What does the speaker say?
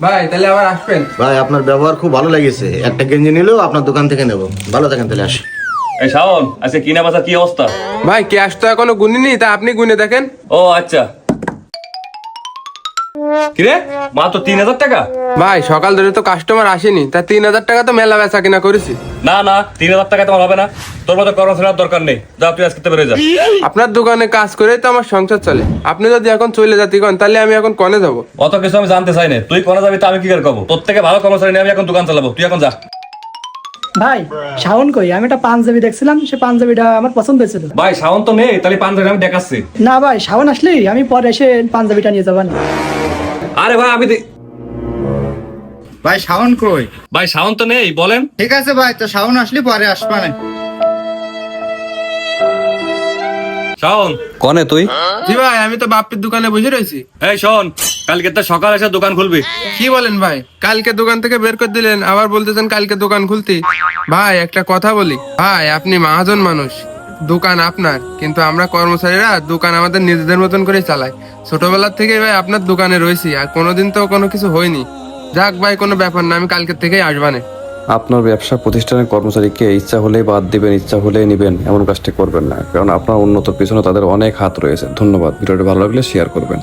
ভাই তাহলে আবার আসবেন। ভাই আপনার ব্যবহার খুব ভালো লেগেছে। একটা গেঞ্জি নিলেও আপনার দোকান থেকে নেব। ভালো থাকেন তাহলে আসি। এই শাওন আজকে কিনা বাসা কি অবস্থা? ভাই ক্যাশ তো এখনও গুনিনি তা আপনি গুনে দেখেন। ও আচ্ছা। কিরে? মাত্র তিন হাজার টাকা? ভাই সকাল ধরে তো কাস্টমার আসেনি তা তিন হাজার টাকা তো মেলা বেচা কিনা করেছি। না না তিন হাজার টাকা তোমার হবে না। তোর মতো দরকার নেই। যা তুই আজকে বেরোয় যা। আপনার দোকানে কাজ করেই তো আমার সংসার চলে। আপনি যদি এখন চলে যাতে কন তাহলে আমি এখন কনে যাব? অত কিছু আমি জানতে চাই না। তুই কোনে যাবি তা আমি কি করে করব? তোর থেকে ভালো কর্মচারী নিয়ে আমি এখন দোকান চালাবো। তুই এখন যা। ভাই শাওন কই? আমি একটা পাঞ্জাবি দেখছিলাম সে পাঞ্জাবিটা আমার পছন্দ হয়েছিল। ভাই শাওন তো নেই তাহলে পাঞ্জাবি আমি দেখাচ্ছি। না ভাই শাওন আসলেই আমি পরে এসে পাঞ্জাবিটা নিয়ে যাবান আরে ভাই আমি ভাই শাওন কই? ভাই শাওন তো নেই বলেন। ঠিক আছে ভাই তো শাওন আসলে পরে আসবা না। শাওন। কনে তুই? জি ভাই আমি তো বাপ্পির দোকানে বসে রয়েছি। এই শোন কালকে তো সকাল এসে দোকান খুলবি। কি বলেন ভাই? কালকে দোকান থেকে বের করে দিলেন আবার বলতেছেন কালকে দোকান খুলতি। ভাই একটা কথা বলি। ভাই আপনি মহাজন মানুষ। দোকান আপনার, কিন্তু আমরা কর্মচারীরা দোকান আমাদের নিজেদের মতন করে চালাই। ছোটবেলার থেকে ভাই আপনার দোকানে রয়েছি, আর কোনোদিন তো কোনো কিছু হয়নি। যাক ভাই, কোনো ব্যাপার না, আমি কালকের থেকেই আসবানে। আপনার ব্যবসা প্রতিষ্ঠানের কর্মচারীকে ইচ্ছা হলেই বাদ দিবেন, ইচ্ছা হলেই নিবেন, এমন কাজটি করবেন না। কারণ আপনার উন্নত পিছনে তাদের অনেক হাত রয়েছে। ধন্যবাদ, ভিডিওটি ভালো লাগলে শেয়ার করবেন।